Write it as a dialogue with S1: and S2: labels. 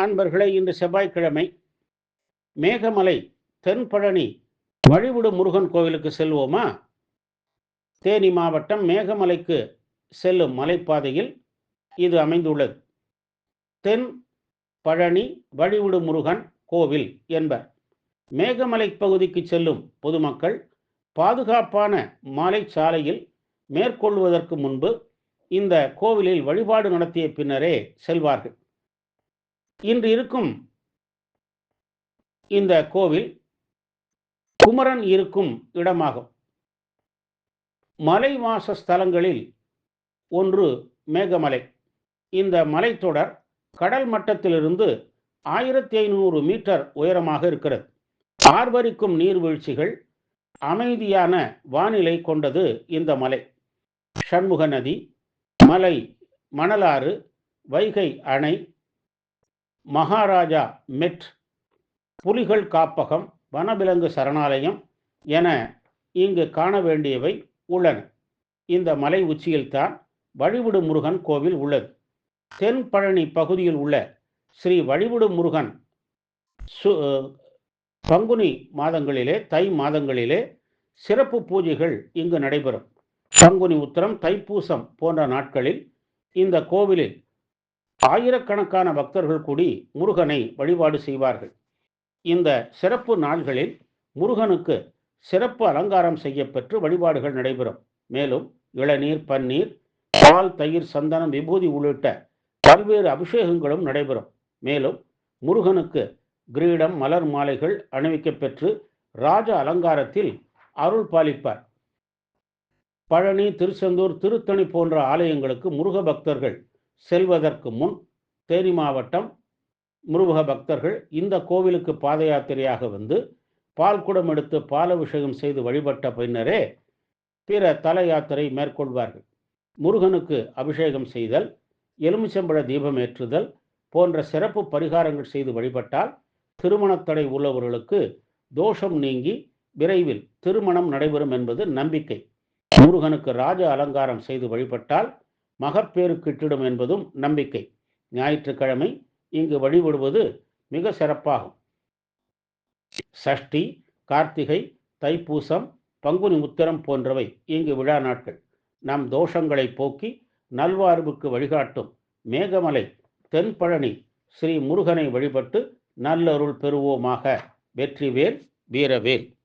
S1: அன்பர்களே இன்று செவ்வாய்க்கிழமை மேகமலை தென்பழனி வழிவிடு முருகன் கோவிலுக்கு செல்வோமா? தேனி மாவட்டம் மேகமலைக்கு செல்லும் மலைப்பாதையில் இது அமைந்துள்ளது. தென் பழனி வழிவிடு முருகன் கோவில் என்பர். மேகமலை பகுதிக்கு செல்லும் பொதுமக்கள் பாதுகாப்பான மாலை சாலையில் மேற்கொள்வதற்கு முன்பு இந்த கோவிலில் வழிபாடு நடத்திய பின்னரே செல்வார்கள். இன்று இருக்கும் இந்த கோவில் குமரன் இருக்கும் இடமாகும். மலைவாச ஸ்தலங்களில் ஒன்று மேகமலை. இந்த மலைத்தொடர் கடல் மட்டத்திலிருந்து ஆயிரத்தி ஐநூறு மீட்டர் உயரமாக இருக்கிறது. ஆர்வரிக்கும் நீர்வீழ்ச்சிகள் அமைதியான வானிலை கொண்டது இந்த மலை. சண்முக நதி மலை மணலாறு வைகை அணை மகாராஜா மெட் புலிகள் காப்பகம் வனவிலங்கு சரணாலயம் என இங்கு காண வேண்டியவை உள்ளன. இந்த மலை உச்சியில்தான் வழிவிடு முருகன் கோவில் உள்ளது. தென் பழனி பகுதியில் உள்ள ஸ்ரீ வழிவிடு முருகன் சு பங்குனி மாதங்களிலே தை மாதங்களிலே சிறப்பு பூஜைகள் இங்கு நடைபெறும். பங்குனி உத்திரம் தைப்பூசம் போன்ற நாட்களில் இந்த கோவிலில் ஆயிரக்கணக்கான பக்தர்கள் கூடி முருகனை வழிபாடு செய்வார்கள். இந்த சிறப்பு நாள்களில் முருகனுக்கு சிறப்பு அலங்காரம் செய்யப்பெற்று வழிபாடுகள் நடைபெறும். மேலும் இளநீர் பன்னீர் பால் தயிர் சந்தனம் விபூதி உள்ளிட்ட பல்வேறு அபிஷேகங்களும் நடைபெறும். மேலும் முருகனுக்கு கிரீடம் மலர் மாலைகள் அணிவிக்கப்பெற்று ராஜ அலங்காரத்தில் அருள் பாலிப்பார். பழனி திருச்செந்தூர் திருத்தணி போன்ற ஆலயங்களுக்கு முருக பக்தர்கள் செல்வதற்கு முன் தேனி மாவட்டம் முருக பக்தர்கள் இந்த கோவிலுக்கு பாத யாத்திரையாக வந்து பால் குடம் எடுத்து பாலபிஷேகம் செய்து வழிபட்ட பின்னரே பிற தல யாத்திரை மேற்கொள்வார்கள். முருகனுக்கு அபிஷேகம் செய்தல் எலுமிச்சம்பழ தீபம் ஏற்றுதல் போன்ற சிறப்பு பரிகாரங்கள் செய்து வழிபட்டால் திருமணத்தடை உள்ளவர்களுக்கு தோஷம் நீங்கி விரைவில் திருமணம் நடைபெறும் என்பது நம்பிக்கை. முருகனுக்கு ராஜ அலங்காரம் செய்து வழிபட்டால் மகப்பேறு கிட்டிடும் என்பதும் நம்பிக்கை. ஞாயிற்றுக்கிழமை இங்கு வழிபடுவது மிக சிறப்பாகும். சஷ்டி கார்த்திகை தைப்பூசம் பங்குனி உத்திரம் போன்றவை இங்கு விழா நாட்கள். நம் தோஷங்களை போக்கி நல்வாழ்வுக்கு வழிகாட்டும் மேகமலை தென்பழனி ஸ்ரீ முருகனை வழிபட்டு நல்லருள் பெறுவோமாக. வெற்றிவேல் வீரவேல்.